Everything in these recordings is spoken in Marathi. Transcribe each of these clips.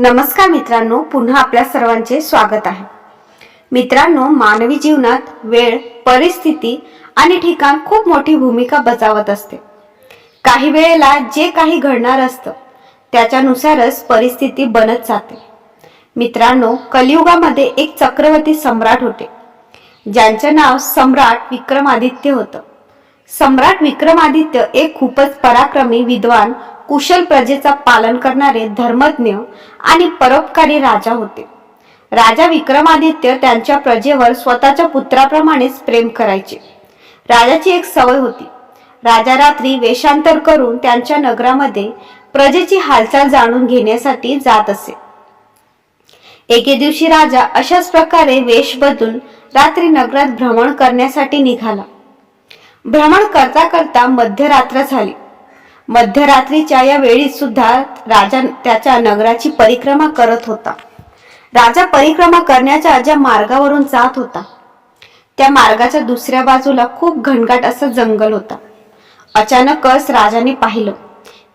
नमस्कार मित्रांनो पुन्हा आपल्या सर्वांचे स्वागत आहे. मित्रांनो मानवी जीवनात वेळ परिस्थिती आणि ठिकाण खूप मोठी भूमिका बजावत असते. काही वेळेला जे काही घडणार असतं त्याच्यानुसारच परिस्थिती बनत जाते. मित्रांनो कलियुगामध्ये एक चक्रवर्ती सम्राट होते. ज्यांचं नाव सम्राट विक्रमादित्य होतं. सम्राट विक्रमादित्य एक खूपच पराक्रमी विद्वान कुशल प्रजेचा पालन करणारे धर्मज्ञ आणि परोपकारी राजा होते. राजा विक्रमादित्य त्यांच्या प्रजेवर स्वतःच्या पुत्राप्रमाणेच प्रेम करायचे. राजाची एक सवय होती. राजा रात्री वेषांतर करून त्यांच्या नगरामध्ये प्रजेची हालचाल जाणून घेण्यासाठी जात असे. एके दिवशी राजा अशाच प्रकारे वेश बदलून रात्री नगरात भ्रमण करण्यासाठी निघाला. भ्रमण करता करता मध्यरात्र झाली. मध्यरात्रीच्या या वेळी सुद्धा राजा त्याच्या नगराची परिक्रमा करत होता. राजा परिक्रमा करण्याच्या ज्या मार्गावरून जात होता त्या मार्गाच्या दुसऱ्या बाजूला खूप घनघाट असं जंगल होता. अचानकच राजाने पाहिलं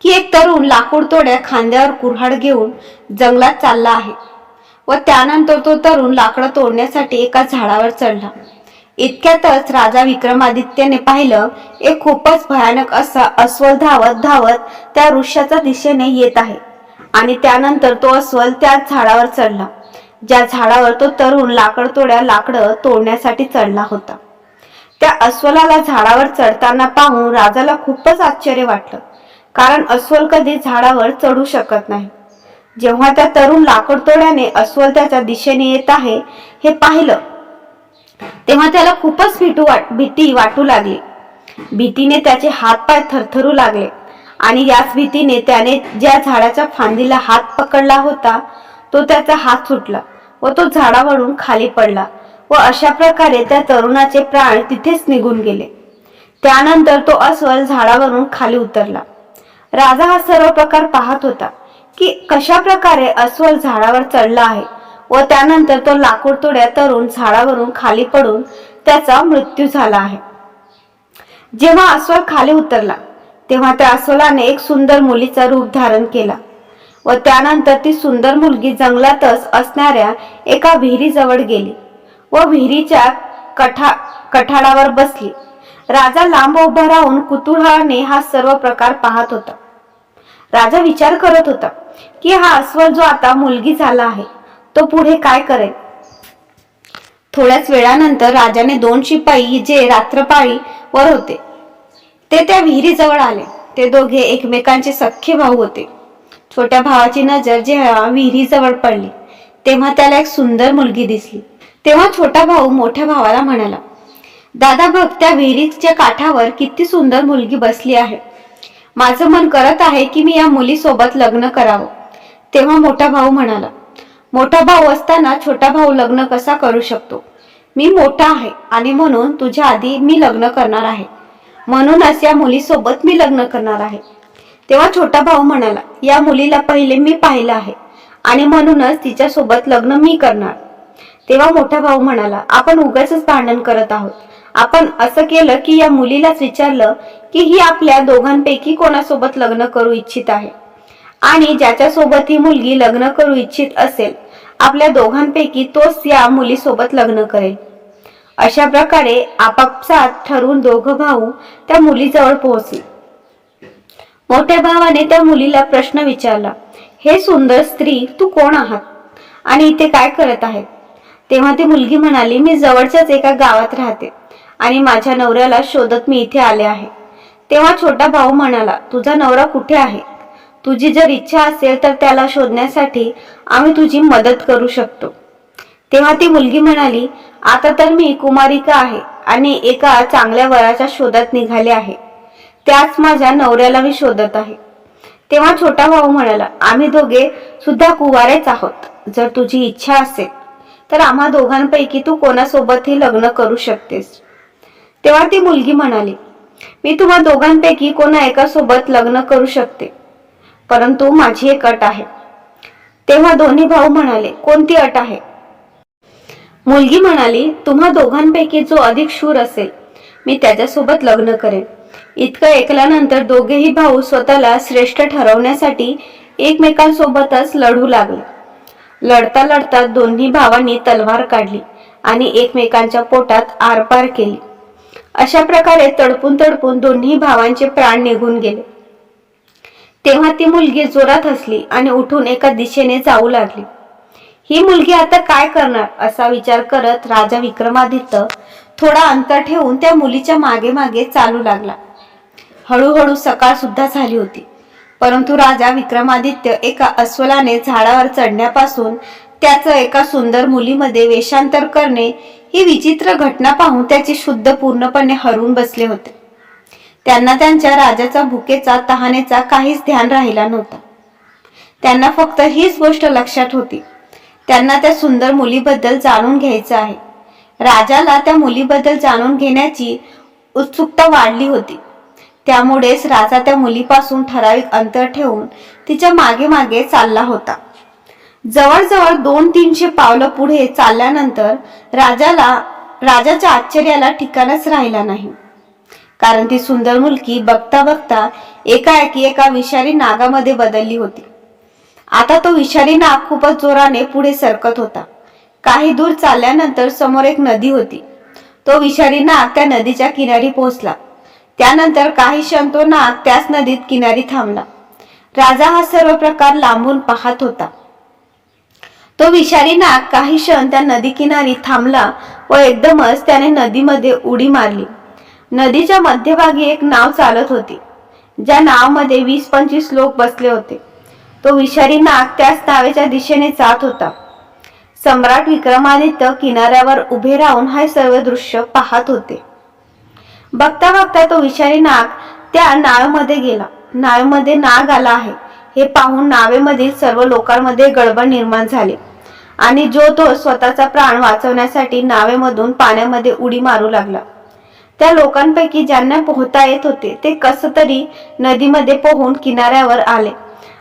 की एक तरुण लाकूड तोड्या खांद्यावर कुऱ्हाड घेऊन जंगलात चालला आहे व त्यानंतर तो तरुण लाकडं तोडण्यासाठी एका झाडावर चढला. इतक्यातच राजा विक्रमादित्यने पाहिलं एक खूपच भयानक असा अस्वल धावत धावत त्या वृक्षाच्या दिशेने येत आहे. आणि त्यानंतर तो अस्वल त्या झाडावर चढला ज्या झाडावर तो तरुण लाकड तोड्या लाकडं तोडण्यासाठी चढला होता. त्या अस्वलाला झाडावर चढताना पाहून राजाला खूपच आश्चर्य वाटलं कारण अस्वल कधी झाडावर चढू शकत नाही. जेव्हा त्या तरुण लाकड तोड्याने अस्वल त्याच्या दिशेने येत आहे हे पाहिलं तेव्हा त्याला खूपच भीटू वाट भीती वाटू लागली. भीतीने त्याचे हातपाय थरथरू लागले आणि याच भीतीने त्याने ज्या झाडाच्या फांदीला हात पकडला होता तो त्याचा हात सुटला व तो झाडावरून खाली पडला व अशा प्रकारे त्या तरुणाचे प्राण तिथेच निघून गेले. त्यानंतर तो अस्वल झाडावरून खाली उतरला. राजा हा सर्व प्रकार पाहत होता की कशा प्रकारे अस्वल झाडावर चढला आहे व त्यानंतर तो लाकूड तोड्या तरुण झाडावरून खाली पडून त्याचा मृत्यू झाला आहे. जेव्हा अस्वल खाली उतरला तेव्हा त्या अस्वलाने एक सुंदर मुलीचा रूप धारण केला व त्यानंतर ती सुंदर मुलगी जंगलातच असणाऱ्या एका विहिरीजवळ गेली व विहिरीच्या कठा कठाडावर बसली. राजा लांब उभा राहून कुतूहळाने हा सर्व प्रकार पाहत होता. राजा विचार करत होता की हा अस्वल जो आता मुलगी झाला आहे तो पुढे काय करेल? थोड्याच वेळानंतर राजाने दोन शिपाई जे रात्रपाळी वर होते ते त्या विहिरीजवळ आले. ते दोघे एकमेकांचे सख्खे भाऊ होते. छोट्या भावाची नजर जेव्हा विहिरीजवळ पडली तेव्हा त्याला एक सुंदर मुलगी दिसली. तेव्हा छोटा भाऊ मोठ्या भावाला म्हणाला दादा बघ त्या विहिरीच्या काठावर किती सुंदर मुलगी बसली आहे. माझं मन करत आहे की मी या मुलीसोबत लग्न करावं. तेव्हा मोठा भाऊ म्हणाला मोठा भाऊ असताना छोटा भाऊ लग्न कसा करू शकतो? मी मोठा आहे आणि म्हणून तुझ्या आधी मी लग्न करणार आहे. म्हणूनच या मुलीसोबत मी लग्न करणार आहे. तेव्हा छोटा भाऊ म्हणाला या मुलीला पहिले मी पाहिलं आहे आणि म्हणूनच तिच्यासोबत लग्न मी करणार. तेव्हा मोठा भाऊ म्हणाला आपण उगाच भांडण करत आहोत. आपण असं केलं की या मुलीलाच विचारलं की ही आपल्या दोघांपैकी कोणासोबत लग्न करू इच्छित आहे आणि ज्याच्यासोबत ही मुलगी लग्न करू इच्छित असेल आपल्या दोघांपैकी तोच या मुलीसोबत लग्न करेल. अशा प्रकारे आपापसात ठरवून दोघं भाऊ त्या मुलीजवळ पोहोचले. मोठ्या भावाने त्या मुलीला प्रश्न विचारला हे सुंदर स्त्री तू कोण आहात? आणि इथे काय करत आहे तेव्हा ती मुलगी म्हणाली मी जवळच्याच एका गावात राहते आणि माझ्या नवऱ्याला शोधत मी इथे आले आहे. तेव्हा छोटा भाऊ म्हणाला तुझा नवरा कुठे आहे? तुझी जर इच्छा असेल तर त्याला शोधण्यासाठी आम्ही तुझी मदत करू शकतो. तेव्हा ती मुलगी म्हणाली आता तर मी कुमारिका आहे आणि एका चांगल्या वयाच्या शोधात निघाले आहे. त्याच माझ्या नवऱ्याला मी शोधत आहे. तेव्हा छोटा भाऊ म्हणाला आम्ही दोघे सुद्धा कुवारेच आहोत. जर तुझी इच्छा असेल तर आम्हा दोघांपैकी तू कोणासोबतही लग्न करू शकतेस. तेव्हा ती मुलगी म्हणाली मी तुम्हा दोघांपैकी कोणा एका सोबत लग्न करू शकते. परंतु माझी एक अट आहे. तेव्हा दोन्ही भाऊ म्हणाले कोणती अट आहे? मुलगी म्हणाली तुम्हा दोघांपैकी जो अधिक शूर असेल मी त्याच्यासोबत लग्न करेन. इतकं ऐकल्यानंतर दोघेही भाऊ स्वतःला श्रेष्ठ ठरवण्यासाठी एकमेकांसोबतच लढू लागले. लढता लढता दोन्ही भावांनी तलवार काढली आणि एकमेकांच्या पोटात आरपार केली. अशा प्रकारे तडपून तडपून दोन्ही भावांचे प्राण निघून गेले. तेव्हा ती मुलगी जोरात हसली आणि उठून एका दिशेने जाऊ लागली. ही मुलगी आता काय करणार? असा विचार करत राजा विक्रमादित्य थोडा अंतर ठेवून त्या मुलीच्या मागे मागे चालू लागला. हळूहळू सकाळ सुद्धा झाली होती. परंतु राजा विक्रमादित्य एका अस्वलाने झाडावर चढण्यापासून त्याचं एका सुंदर मुलीमध्ये वेषांतर करणे ही विचित्र घटना पाहून त्याचे शुद्ध पूर्णपणे हरवून बसले होते. त्यांना त्यांच्या राजाचा भुकेचा तहानेचा काहीच ध्यान राहिला नव्हता. त्यांना फक्त हीच गोष्ट लक्षात होती. त्यांना त्या सुंदर मुलीबद्दल जाणून घ्यायचं आहे. राजाला त्या मुलीबद्दल जाणून घेण्याची उत्सुकता वाढली होती. त्यामुळेच राजा त्या मुलीपासून ठराविक अंतर ठेवून तिच्यामागे मागे चालला होता. जवळजवळ दोन तीनशे पावलं पुढे चालल्यानंतर राजाला राजाच्या आश्चर्याला ठिकाणच राहिला नाही. कारण ती सुंदर मुलगी बघता बघता एकाएकी एका विषारी नागामध्ये बदलली होती. आता तो विषारी नाग खूपच जोराने पुढे सरकत होता. काही दूर चालल्यानंतर समोर एक नदी होती. तो विषारी नाग त्या नदीच्या किनारी पोहोचला. त्यानंतर काही क्षण तो नाग त्याच नदीत किनारी थांबला. राजा हा सर्व प्रकार लांबून पाहत होता. तो विषारी नाग काही क्षण त्या नदी किनारी थांबला व एकदमच त्याने नदीमध्ये उडी मारली. नदीच्या मध्यभागी एक नाव चालत होती. ज्या नावमध्ये वीस पंचवीस लोक बसले होते. तो विषारी नाग त्याच नावेच्या दिशेने जात होता. सम्राट विक्रमादित्य किनाऱ्यावर उभे राहून हे सर्व दृश्य पाहत होते. बघता बघता तो विषारी नाग त्या नावेमध्ये गेला. नावेमध्ये नाग आला आहे. हे पाहून नावेमधील सर्व लोकांमध्ये गडबड निर्माण झाली. आणि जो तो स्वतःचा प्राण वाचवण्यासाठी नावेमधून पाण्यामध्ये उडी मारू लागला. त्या लोकांपैकी ज्यांना पोहता येत होते ते कस तरी नदीमध्ये पोहून किनाऱ्यावर आले.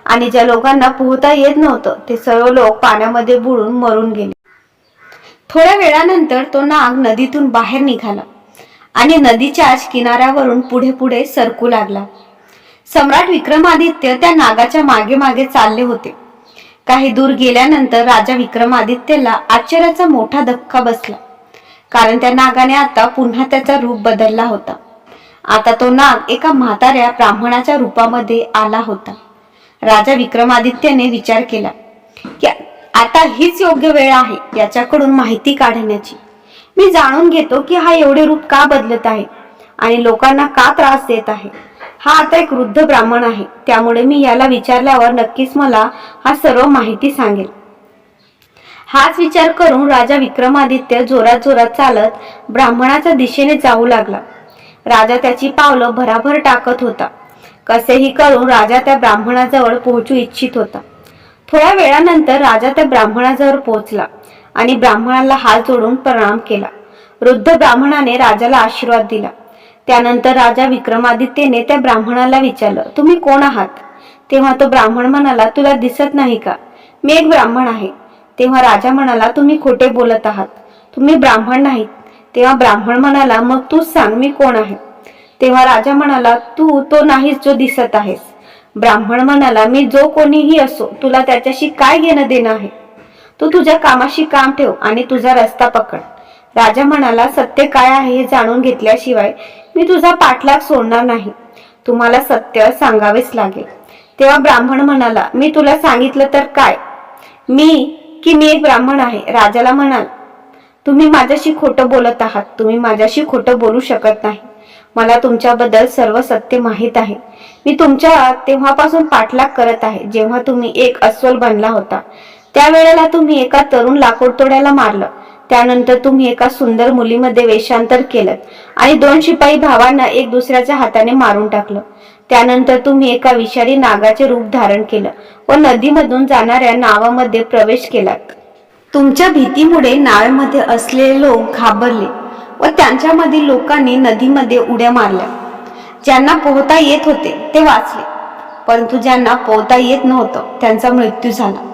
आणि ज्या लोकांना पोहता येत नव्हतं ते सर्व लोक पाण्यामध्ये बुडून मरून गेले. थोड्या वेळानंतर तो नाग नदीतून बाहेर निघाला आणि नदीच्याच किनाऱ्यावरून पुढे पुढे सरकू लागला. सम्राट विक्रमादित्य त्या नागाच्या मागे मागे चालले होते. काही दूर गेल्यानंतर राजा विक्रमादित्यला आश्चर्याचा मोठा धक्का बसला. कारण त्या नागाने आता पुन्हा त्याचा रूप बदलला होता. आता तो नाग एका म्हाताऱ्या ब्राह्मणाच्या रूपामध्ये आला होता. राजा विक्रमादित्यने विचार केला की आता हीच योग्य वेळ आहे याच्याकडून माहिती काढण्याची. मी जाणून घेतो की हा एवढे रूप का बदलत आहे आणि लोकांना का त्रास देत आहे. हा आता एक वृद्ध ब्राह्मण आहे त्यामुळे मी याला विचारल्यावर नक्कीच मला हा सर्व माहिती सांगेल. हाच विचार करून राजा विक्रमादित्य जोरात जोरात चालत ब्राह्मणाच्या दिशेने जाऊ लागला. राजा त्याची पावलं भराभर टाकत होता. कसेही करून राजा त्या ब्राह्मणाजवळ पोहोचू इच्छित होता. थोड्या वेळानंतर राजा त्या ब्राह्मणाजवळ पोहोचला आणि ब्राह्मणाला हात जोडून प्रणाम केला. वृद्ध ब्राह्मणाने राजाला आशीर्वाद दिला. त्यानंतर राजा विक्रमादित्यने त्या ब्राह्मणाला विचारलं तुम्ही कोण आहात? तेव्हा तो ब्राह्मण म्हणाला तुला दिसत नाही का? मी एक ब्राह्मण आहे. तेव्हा राजा म्हणाला तुम्ही खोटे बोलत आहात. तुम्ही ब्राह्मण नाहीत. तेव्हा ब्राह्मण म्हणाला मग तूच सांग मी कोण आहे? तेव्हा राजा म्हणाला तू तो नाहीस जो दिसत आहेस. ब्राह्मण म्हणाला मी जो कोणीही असो तुला त्याच्याशी काय घेणं देणं आहे? तू तुझ्या कामाशी काम ठेव आणि तुझा रस्ता पकड. राजा म्हणाला सत्य काय आहे हे जाणून घेतल्याशिवाय मी तुझा पाठलाग सोडणार नाही. तुम्हाला सत्य सांगावेच लागेल. तेव्हा ब्राह्मण म्हणाला मी तुला सांगितलं तर काय? मी की मी एक ब्राह्मण आहे. राजाला म्हणाल तुम्ही माझ्याशी खोटं बोलत आहात. तुम्ही माझ्याशी खोटं बोलू शकत नाही. मला तुमच्याबद्दल सर्व सत्य माहीत आहे. मी तुमच्या तेव्हापासून पाठलाग करत आहे जेव्हा तुम्ही एक अस्वल बनला होता. त्यावेळेला तुम्ही एका तरुण लाकूडतोड्याला मारलं. त्यानंतर तुम्ही एका सुंदर मुलीमध्ये वेषांतर केलं आणि दोन शिपाई भावांना एक दुसऱ्याच्या हाताने मारून टाकलं. त्यानंतर तुम्ही एका विषारी नागाचे रूप धारण केलं व नदीमधून जाणाऱ्या नावामध्ये प्रवेश केलात तुमच्या भीतीमुळे नावेमध्ये असलेले लोक घाबरले व त्यांच्यामधील लोकांनी नदीमध्ये उड्या मारल्या. ज्यांना पोहता येत होते ते वाचले. परंतु ज्यांना पोहता येत नव्हतं त्यांचा मृत्यू झाला.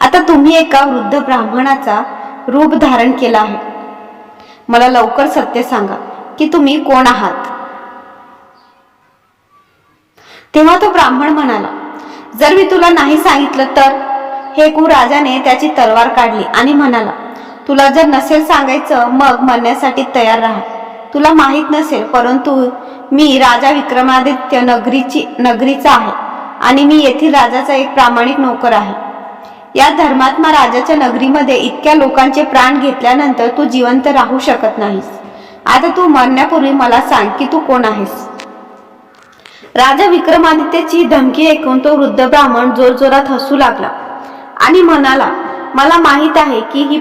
आता तुम्ही एका वृद्ध ब्राह्मणाचा रूप धारण केला आहे. मला लवकर सत्य सांगा की तुम्ही कोण आहात? तेव्हा तो ब्राह्मण म्हणाला जर मी तुला नाही सांगितलं तर? हे कु राजाने त्याची तलवार काढली आणि म्हणाला तुला जर नसेल सांगायचं मग मरण्यासाठी तयार राहा. तुला माहीत नसेल परंतु मी राजा विक्रमादित्य नगरीची नगरीचा आहे आणि मी येथील राजाचा एक प्रामाणिक नोकर आहे. या धर्मात्मा राजाच्या नगरीमध्ये इतक्या लोकांचे प्राण घेतल्यानंतर तू जिवंत राहू शकत नाहीस. आता तू मरण्यापूर्वी मला सांग की तू कोण आहेस. राजा विक्रमादित्यची धमकी ऐकून तो वृद्ध ब्राह्मण जोरजोरात हसू लागला आणि म्हणाला मला माहीत आहे की ही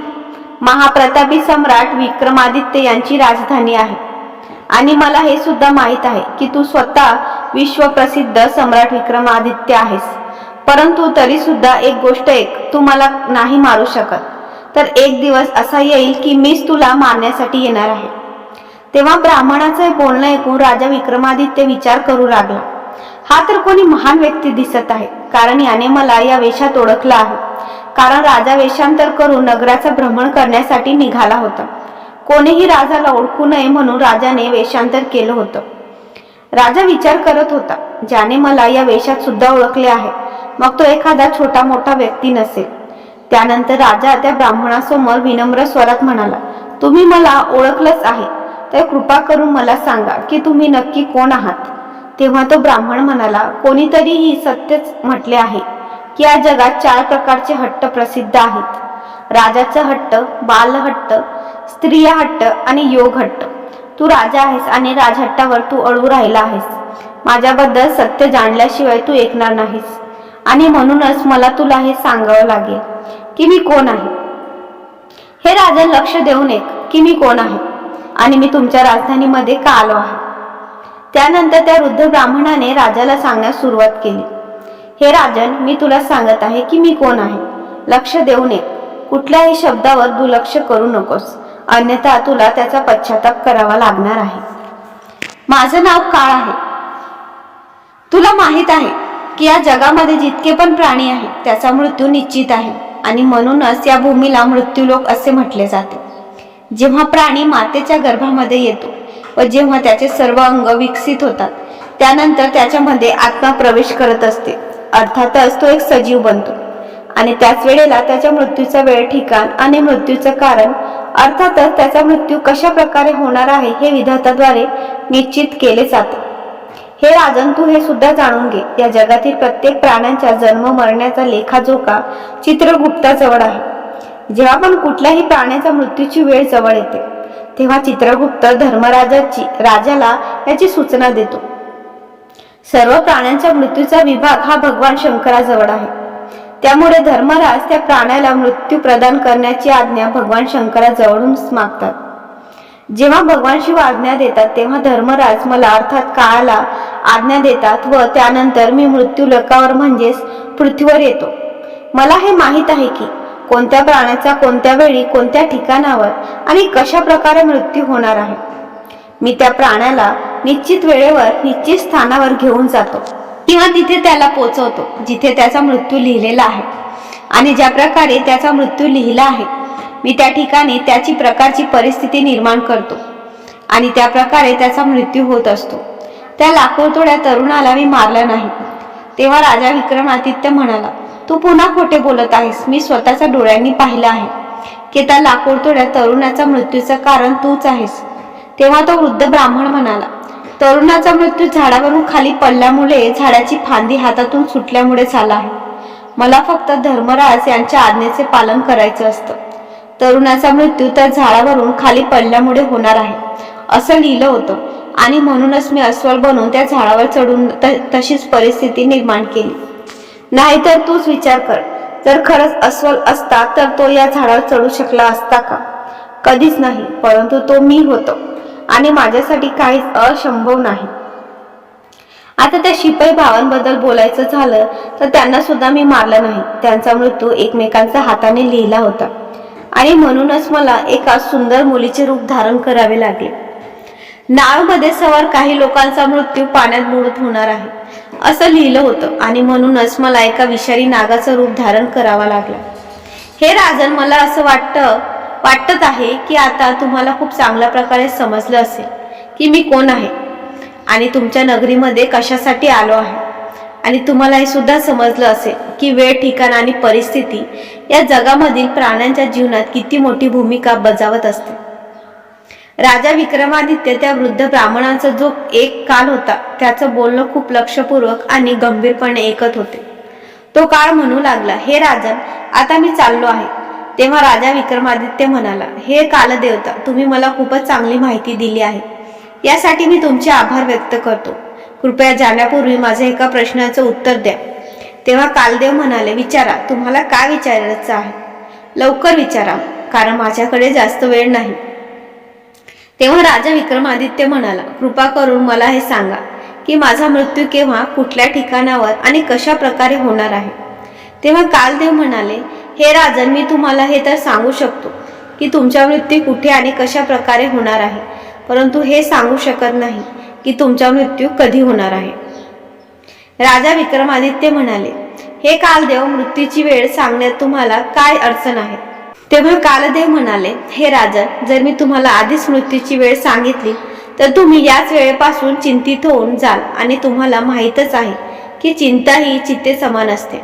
महाप्रतापी सम्राट विक्रमादित्य यांची राजधानी आहे आणि मला हे सुद्धा माहीत आहे की तू स्वतः विश्वप्रसिद्ध सम्राट विक्रमादित्य आहेस. परंतु तरी सुद्धा एक गोष्ट एक तू मला नाही मारू शकत. तर एक दिवस असा येईल की मीच तुला मारण्यासाठी येणार आहे. तेव्हा ब्राह्मणाचे बोलणं ऐकून राजा विक्रमादित्य विचार करू लागला. हा तर कोणी महान व्यक्ती दिसत आहे कारण याने मला या वेशात ओळखलं आहे. कारण राजा वेशांतर करून नगराचं भ्रमण करण्यासाठी निघाला होता. कोणीही राजाला ओळखू नये म्हणून राजाने वेशांतर केलं होतं. राजा विचार करत होता ज्याने मला या वेशात सुद्धा ओळखले आहे मग तो एखादा छोटा मोठा व्यक्ती नसेल. त्यानंतर राजा त्या ब्राह्मणासमोर विनम्र स्वरात म्हणाला तुम्ही मला ओळखलंच आहे तर कृपा करून मला सांगा की तुम्ही नक्की कोण आहात? तेव्हा तो ब्राह्मण म्हणाला कोणीतरीही सत्यच म्हटले आहे की या जगात चार प्रकारचे हट्ट प्रसिद्ध आहेत. राजाचा हट्ट बालहट्ट स्त्रिया हट्ट आणि योग हट्ट. तू राजा आहेस आणि राजहट्टावर तू अळू राहिला आहेस. माझ्याबद्दल सत्य जाणल्याशिवाय तू ऐकणार नाहीस. आणि म्हणूनच मला तुला हे सांगावं लागेल की मी कोण आहे? हे राजा लक्ष देऊन एक की मी कोण आहे? आणि मी तुमच्या राजधानीमध्ये का आलो आहे? त्यानंतर त्या वृद्ध ब्राह्मणाने राजाला सांगण्यास सुरुवात केली. हे राजन मी तुला सांगत आहे की मी कोण आहे? लक्ष देऊ नये कुठल्याही शब्दावर दुर्लक्ष करू नकोस. अन्यथा तुला त्याचा पश्चाताप करावा लागणार आहे. माझं नाव काळ आहे. तुला माहीत आहे की या जगामध्ये जितके पण प्राणी आहेत त्याचा मृत्यू निश्चित आहे आणि म्हणूनच या भूमीला मृत्यूलोक असे म्हटले जाते. जेव्हा प्राणी मातेच्या गर्भामध्ये येतो व जेव्हा त्याचे सर्व अंग विकसित होतात त्यानंतर त्याच्यामध्ये आत्मा प्रवेश करत असते. अर्थातच तो एक सजीव बनतो. आणि त्याच वेळेला त्याच्या मृत्यूचा वेळ ठिकाण आणि मृत्यूचं कारण अर्थातच त्याचा मृत्यू कशा प्रकारे होणार आहे हे विधाताद्वारे निश्चित केले जाते. हे राजन तू हे सुद्धा जाणून घे. या जगातील प्रत्येक प्राण्यांच्या जन्म मरण्याचा लेखाजोखा चित्रगुप्ताजवळ आहे. जेव्हा पण कुठल्याही प्राण्याचा मृत्यूची वेळ जवळ येते तेव्हा चित्रगुप्त धर्मराजाची राजाला याची सूचना देतो. सर्व प्राण्यांच्या मृत्यूचा विभाग हा भगवान शंकराजवळ आहे. त्यामुळे धर्मराज त्या प्राण्याला मृत्यू प्रदान करण्याची आज्ञा भगवान शंकराजवळून मागतात. जेव्हा भगवान शिव आज्ञा देतात तेव्हा धर्मराज मला अर्थात काळाला आज्ञा देतात व त्यानंतर मी मृत्यू लोकावर म्हणजेच पृथ्वीवर येतो. मला हे माहीत आहे की कोणत्या प्राण्याचा कोणत्या वेळी कोणत्या ठिकाणावर आणि कशा प्रकारे मृत्यू होणार आहे. मी त्या प्राण्याला निश्चित वेळेवर निश्चित स्थानावर घेऊन जातो किंवा तिथे त्याला पोचवतो जिथे त्याचा मृत्यू लिहिलेला आहे. आणि ज्या प्रकारे त्याचा मृत्यू लिहिला आहे मी त्या ठिकाणी त्याची प्रकारची परिस्थिती निर्माण करतो आणि त्या प्रकारे त्याचा मृत्यू होत असतो. त्या लाखोतोड्या तरुणाला मी मारलं नाही. तेव्हा राजा विक्रमादित्य म्हणाला तू पुन्हा खोटे बोलत आहेस. मी स्वतःच्या डोळ्यांनी पाहिलं आहे. की त्या लाखोतोड्या तरुणाचा मृत्यूचं कारण तूच आहेस. तेव्हा तो वृद्ध ब्राह्मण म्हणाला तरुणाचा मृत्यू झाडावरून खाली पडल्यामुळे झाडाची फांदी हातातून सुटल्यामुळे झाला आहे. मला फक्त धर्मराज यांच्या आज्ञेचे पालन करायचं असतं. तरुणाचा मृत्यू त्या झाडावरून खाली पडल्यामुळे होणार आहे. असं लिहिलं होतं. आणि म्हणूनच मी अस्वल बनून त्या झाडावर चढून त- तशीच परिस्थिती निर्माण केली. नाहीतर तूच विचार कर. जर खरंच अस्वल असता तर तो या झाडावर चढू शकला असता का? कधीच नाही परंतु तो मी होतो. आणि माझ्यासाठी काहीच अशंभव नाही. आता त्या शिपाई भावांबद्दल बोलायचं झालं तर त्यांना सुद्धा मी मारलं नाही. त्यांचा मृत्यू एकमेकांच्या हाताने लिहिला होता. आणि म्हणूनच मला एका सुंदर मुलीचे रूप धारण करावे लागले. नावमध्ये सवार काही लोकांचा मृत्यू पाण्यात बुडत होणार आहे. असं लिहिलं होतं. आणि म्हणूनच मला एका विषारी नागाचं रूप धारण करावा लागला. हे राजन मला असं वाटतं वाटत आहे की आता तुम्हाला खूप चांगल्या प्रकारे समजलं असेल की मी कोण आहे. आणि तुमच्या नगरीमध्ये कशासाठी आलो आहे. आणि तुम्हाला हे सुद्धा समजलं असेल की वेळ ठिकाण आणि परिस्थिती या जगामधील प्राण्यांच्या जीवनात किती मोठी भूमिका बजावत असते. राजा विक्रमादित्य त्या वृद्ध ब्राह्मणाचा जो एक काल होता त्याचं बोलणं खूप लक्षपूर्वक आणि गंभीरपणे ऐकत होते. तो काळ म्हणू लागला हे राजन आता मी चाललो आहे. तेव्हा राजा विक्रमादित्य म्हणाला हे कालदेवता तुम्ही मला खूपच चांगली माहिती दिली आहे. यासाठी मी तुमचे आभार व्यक्त करतो. कृपया जाण्यापूर्वी माझ्या एका प्रश्नाचं उत्तर द्या. तेव्हा कालदेव म्हणाले विचारा तुम्हाला काय विचारायचं आहे? लवकर विचारा कारण माझ्याकडे जास्त वेळ नाही. तेव्हा राजा विक्रमादित्य म्हणाला कृपा करून मला हे सांगा की माझा मृत्यू केव्हा कुठल्या ठिकाणावर आणि कशा प्रकारे होणार आहे? तेव्हा कालदेव म्हणाले हे राजन मी तुम्हाला हे तर सांगू शकतो की तुमचा मृत्यू कुठे आणि कशा प्रकारे होणार आहे परंतु हे सांगू शकत नाही की तुमचा मृत्यू कधी होणार आहे. राजा विक्रमादित्य म्हणाले हे कालदेव मृत्यूची वेळ सांगण्यात तुम्हाला काय अडचण आहे? तेव्हा कालदेव म्हणाले हे राजन जर मी तुम्हाला आधीच मृत्यूची वेळ सांगितली तर तुम्ही याच वेळेपासून चिंतित होऊन जाल आणि तुम्हाला माहीतच आहे की चिंता ही चित्ते समान असते.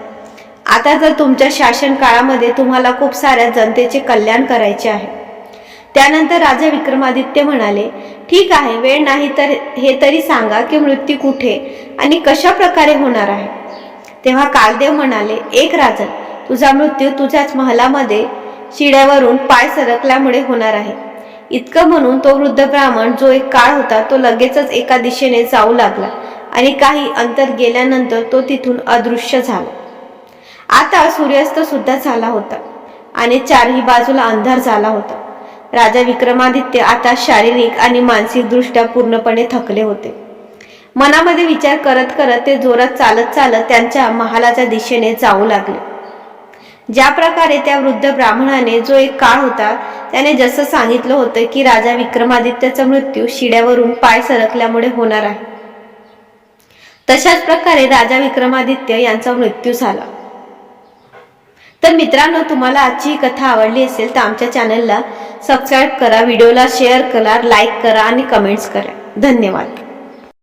आता जर तुमच्या शासन काळामध्ये तुम्हाला खूप साऱ्या जनतेचे कल्याण करायचे आहे. त्यानंतर राजा विक्रमादित्य म्हणाले ठीक आहे वेळ नाही तर हे तरी सांगा की मृत्यू कुठे आणि कशा प्रकारे होणार आहे? तेव्हा कालदेव म्हणाले एक राजन तुझा मृत्यू तुझ्याच महलामध्ये शिड्यावरून पाय सरकल्यामुळे होणार आहे. इतकं म्हणून तो वृद्ध ब्राह्मण जो एक काळ होता तो लगेचच एका दिशेने जाऊ लागला आणि काही अंतर गेल्यानंतर तो तिथून अदृश्य झाला. आता सूर्यास्त सुद्धा झाला होता आणि चारही बाजूला अंधार झाला होता. राजा विक्रमादित्य आता शारीरिक आणि मानसिक दृष्ट्या पूर्णपणे थकले होते. मनामध्ये विचार करत करत ते जोरात चालत चालत त्यांच्या महालाच्या दिशेने जाऊ लागले. ज्या प्रकारे त्या वृद्ध ब्राह्मणाने जो एक काळ होता त्याने जसं सांगितलं होतं की राजा विक्रमादित्याचा मृत्यू शिड्यावरून पाय सरकल्यामुळे होणार आहे. तशाच प्रकारे राजा विक्रमादित्य यांचा मृत्यू झाला. तर मित्रांनो तुम्हाला आजची ही कथा आवडली असेल तर आमच्या चॅनलला सबस्क्राईब करा व्हिडिओला शेअर करा लाईक करा आणि कमेंट्स करा. धन्यवाद.